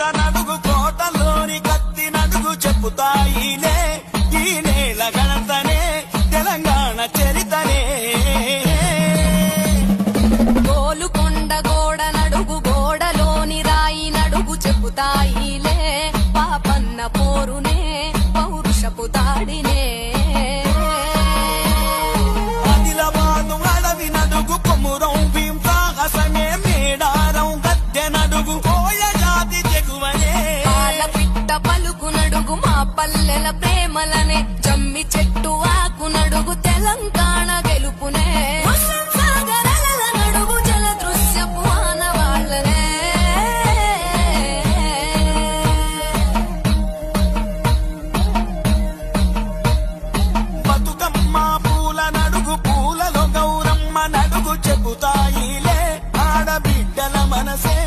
కోట నడుగు కోటలోని కత్తి నడుగు చెప్పుతాయినే ఈ నేల గణతనే తెలంగాణ చరితనే. గోలుకొండ గోడ నడుగు గోడలోని రాయి నడుగు చెబుతాయిలే పాపన్న పోరు మాట పలుకునడుగు మా పల్లెల ప్రేమలనే. జమ్మి చెట్టు ఆకునడుగు తెలంగాణ గెలుపునే. పూలలో గౌరమ్మ నడుగు చెబుతాయిలే. ఆడబిడ్డల మనసే